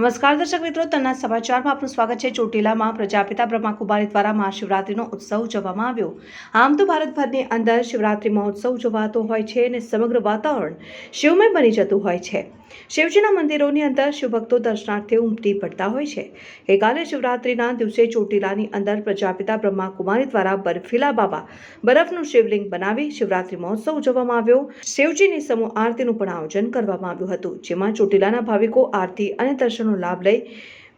નમસ્કાર દર્શક મિત્રો તના સમાચારમાં આપનું સ્વાગત છે. ચોટીલામાં પ્રજાપિતા બ્રહ્માકુમારી દ્વારા મહાશિવરાત્રિનો ઉત્સવ ઉજવવામાં આવ્યો. આમ તો ભારતભરની અંદર શિવરાત્રિ મહોત્સવ ઉજવાતો હોય છે અને સમગ્ર વાતાવરણ શિવમય બની જતું હોય છે. શિવજીના મંદિરોની અંદર શિવભક્તો દર્શનાર્થે ઉમટી પડતા હોય છે. ગઈકાલે શિવરાત્રિના દિવસે ચોટીલાની અંદર પ્રજાપિતા બ્રહ્માકુમારી દ્વારા બરફીલા બાબા બરફનું શિવલિંગ બનાવી શિવરાત્રિ મહોત્સવ ઉજવવામાં આવ્યો. શિવજીની સમૂહ આરતીનું પણ આયોજન કરવામાં આવ્યું હતું, જેમાં ચોટીલાના ભાવિકો આરતી અને દર્શનનો લાભ લઈ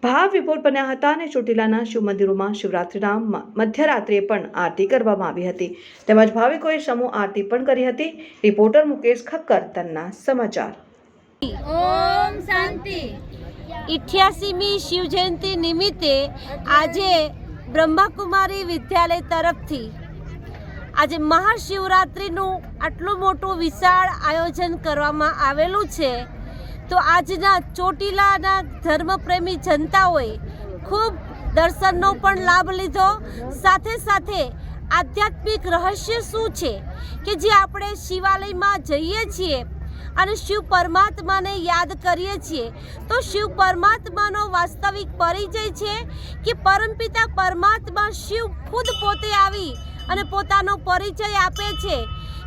ભાવ વિભોર બન્યા હતા અને ચોટીલાના શિવ મંદિરોમાં શિવરાત્રિના મધ્યરાત્રિએ પણ આરતી કરવામાં આવી હતી. તેમજ ભાવિકોએ સમૂહ આરતી પણ કરી હતી. રિપોર્ટર મુકેશ ખક્કર તન્ના સમાચાર. ઓમ શાંતિ. ઇઠ્યાસીમી શિવજયંતિ નિમિત્તે આજે બ્રહ્માકુમારી વિદ્યાલય તરફથી આજે મહાશિવરાત્રિનું આટલું મોટું વિશાળ આયોજન કરવામાં આવેલું છે. તો આજના ચોટીલાના ધર્મપ્રેમી જનતાઓએ ખૂબ દર્શનનો પણ લાભ લીધો. સાથે સાથે આધ્યાત્મિક રહસ્ય શું છે કે જે આપણે શિવાલયમાં જઈએ છીએ અને શિવ પરમાત્માને યાદ કરીએ છીએ? તો શિવ પરમાત્માનો વાસ્તવિક પરિચય છે કે પરમપિતા પરમાત્મા શિવ ખુદ પોતે આવી અને પોતાનો પરિચય આપે છે.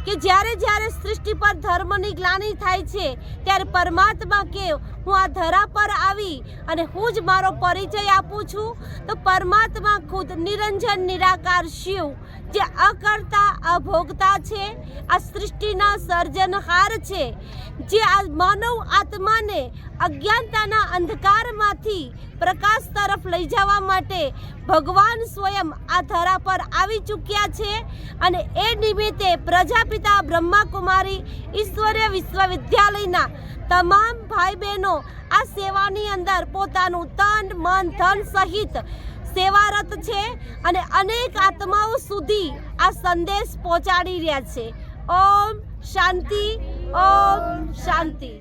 કે જ્યારે જ્યારે સૃષ્ટિ પર ધર્મની ગ્લાની થાય છે ત્યારે પરમાત્મા કે હું આ ધરા પર આવી અને હું જ મારો પરિચય આપું છું, તો પરમાત્મા ખુદ નિરંજન, નિરાકાર શિવ, જે અકર્તા, અભોગતા છે, આ સૃષ્ટિના સર્જનહાર છે, જે આ માનવ આત્માને અજ્ઞાનતાના અંધકારમાંથી પ્રકાશ તરફ લઈ જવા માટે ભગવાન સ્વયં આ ધરા પર આવી ચૂક્યા છે અને એ નિમિત્તે પ્રજાપિતા બ્રહ્માકુમારી ઈશ્વરીય વિશ્વવિદ્યાલયના તમામ ભાઈ બહેનો આ સેવાની અંદર પોતાનું તન, મન, ધન સહિત સેવારત છે અને અનેક આત્માઓ સુધી આ સંદેશ પહોંચાડી રહ્યા છે. ઓમ શાંતિ ઓમ શાંતિ.